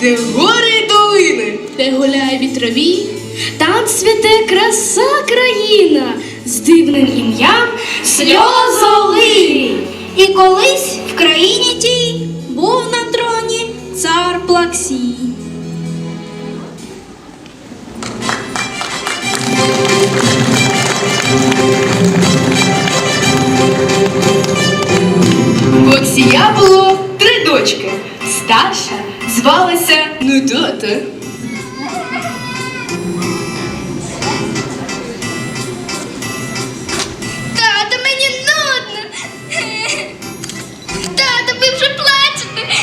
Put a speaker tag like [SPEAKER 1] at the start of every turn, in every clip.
[SPEAKER 1] де гори й долини,
[SPEAKER 2] де гуляє вітрові,
[SPEAKER 3] Там цвіте краса країна з дивним ім'ям сльозолий.
[SPEAKER 4] І колись в країні тій був на троні цар Плаксій.
[SPEAKER 1] В Олексія було три дочки. Старша звалася Нудота.
[SPEAKER 4] Тато, мені нудно. Тато, ви вже плачете.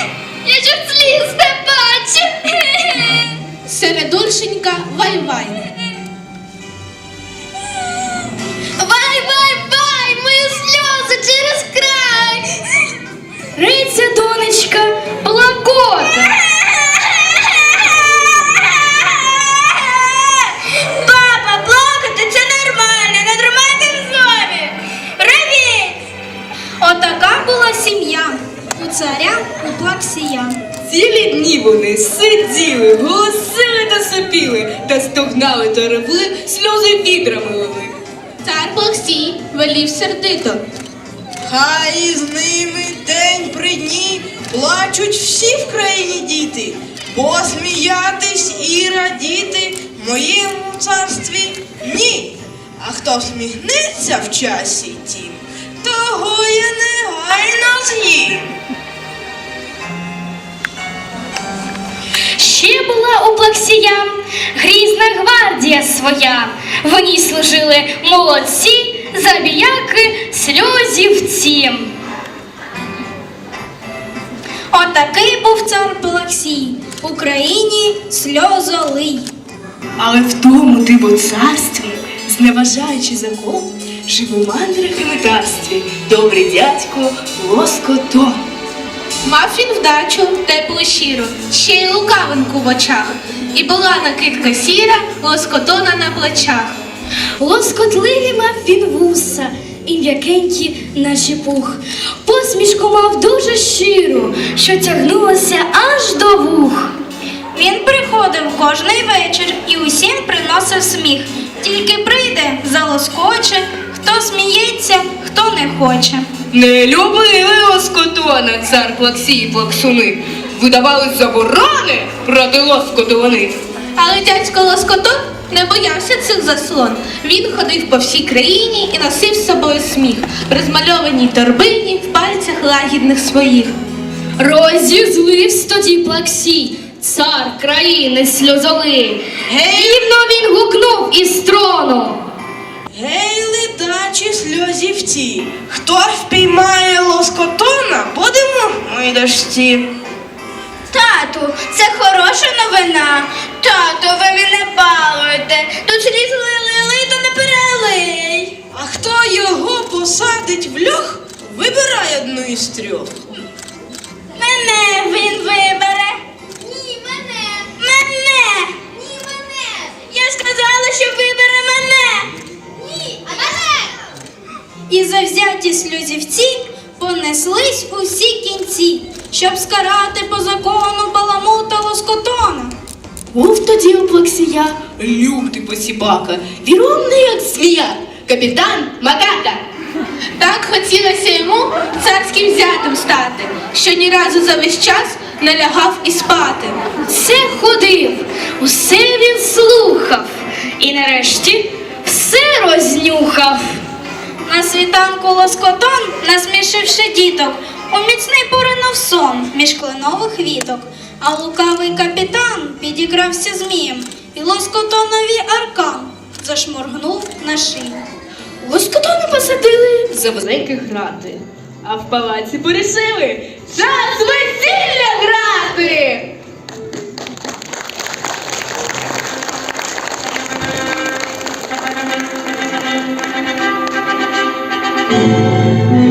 [SPEAKER 4] Я ще сліз не бачу.
[SPEAKER 2] середульшенька вай-вай.
[SPEAKER 3] Риця донечка плакота.
[SPEAKER 4] Папа, плакати це нормально, тримайте в зові. Ревіть! Отака була сім'я у царя у Плаксія.
[SPEAKER 1] Цілі дні вони сиділи, голосили та сопіли, та стогнали та ревли, сльози відрами лили.
[SPEAKER 2] Цар Плаксій велів сердито.
[SPEAKER 5] Хай із ними день при дні плачуть всі в країні діти, бо сміятись і радіти в моєму царстві ні. А хто сміхнеться в часі тім, того я негайно з'їм.
[SPEAKER 3] Ще була у Плаксія грізна гвардія своя. В ній служили молодці, забіяки, сльозівці.
[SPEAKER 4] Отакий був цар Плаксій. У країні сльозолий.
[SPEAKER 1] Але в тому диво царстві, зневажаючи закон, жив у мандрах і метарстві, добрий дядько Лоското.
[SPEAKER 2] Мав він вдачу, теплу щиру, ще й лукавинку в очах. І була накидка сіра, лоскотона на плечах.
[SPEAKER 3] Лоскотливі мав він вуса і м'якенькі, наче пух. Посмішку мав дуже щиру, що тягнулася аж до вух.
[SPEAKER 4] Він приходив кожний вечір і усім приносив сміх. Тільки прийде, залоскоче, хто сміється, хто не хоче.
[SPEAKER 1] Не любили Лоскотона цар Плаксій і Плаксуни. Видавали заборони проти Лоскоту вони.
[SPEAKER 2] Але дядько Лоскотон не боявся цих заслон. Він ходив по всій країні і носив з собою сміх, в розмальованій торбині в пальцях лагідних своїх.
[SPEAKER 3] Розізлився тоді Плаксій, цар країни сльозоли. Гівно він гукнув із трону.
[SPEAKER 5] Гей, ледачі сльозівці, хто впіймає лоскотона, будемо ми дошці.
[SPEAKER 4] Тату, це хороша новина. Тату, ви мене балуєте. Тут сліз лили, то не перелий.
[SPEAKER 5] А хто його посадить в льох, вибирай одну із трьох.
[SPEAKER 4] Мене він вибере. Ні, мене. Мене. Ні, мене. Я сказала, що вибере мене. Ні, а мене. І завзяті сльозівці понеслись усі кінці, щоб скарати по закону баламута лоскотона.
[SPEAKER 1] Був тоді у Плаксія лютий посібака, віромний як змія, капітан Макака.
[SPEAKER 2] Так хотілося йому царським зятем стати, що ні разу за весь час не лягав і спати.
[SPEAKER 3] Все ходив, усе він слухав, і нарешті все рознюхав.
[SPEAKER 4] На світанку лоскотон, насмішивши діток, у міцний поринув сон між кленових віток, а лукавий капітан підікрався змієм, і лоскотонові аркан зашморгнув на шию.
[SPEAKER 1] Лоскотона посадили за вузенькі грати, а в палаці порішили час весілля грати.
[SPEAKER 2] День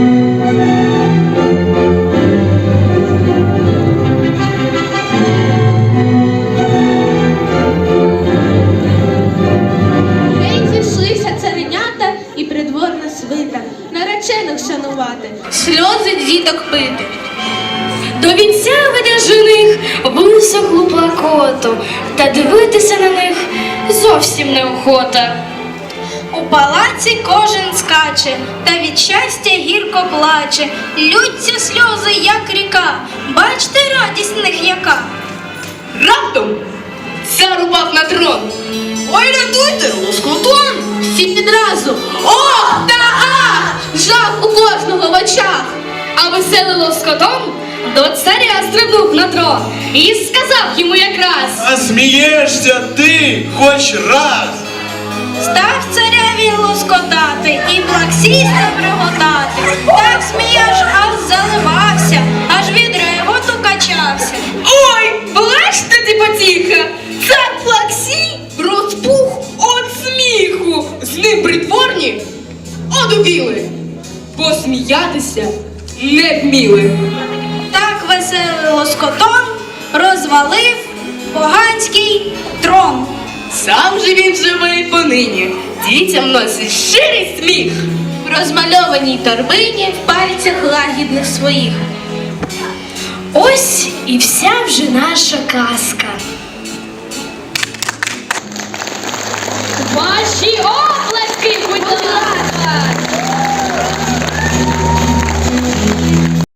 [SPEAKER 2] наречених сльози діток пити.
[SPEAKER 3] До вінця веде жених, спекоту, та дивитися на них зовсім неохота.
[SPEAKER 4] У палаці кожен скаче, та від щастя гірко плаче. Лються сльози, як ріка. Бачте радість в них яка.
[SPEAKER 1] Раптом цар упав на трон.
[SPEAKER 5] Ой, рятуйте, лоскотон!
[SPEAKER 2] Всі підразу ох та ах! Жах у кожного в очах.
[SPEAKER 3] А веселий лоскотон до царя стрибнув на трон і сказав йому якраз.
[SPEAKER 6] А смієшся ти хоч раз.
[SPEAKER 4] Став царяві лоскотати і плаксістам реготати. Так сміяш, аж заливався, аж від реготу качався.
[SPEAKER 1] Ой, плач тоді потіха! Цар Плаксій розпух от сміху. З ним притворні одубіли. Посміятися не вміли.
[SPEAKER 4] Так веселий лоскотон розвалив поганський трон.
[SPEAKER 1] Сам же він живе і понині. Дітям носить щирий сміх.
[SPEAKER 2] В розмальованій торбині в пальцях лагідних своїх.
[SPEAKER 3] Ось і вся вже наша казка. Ваші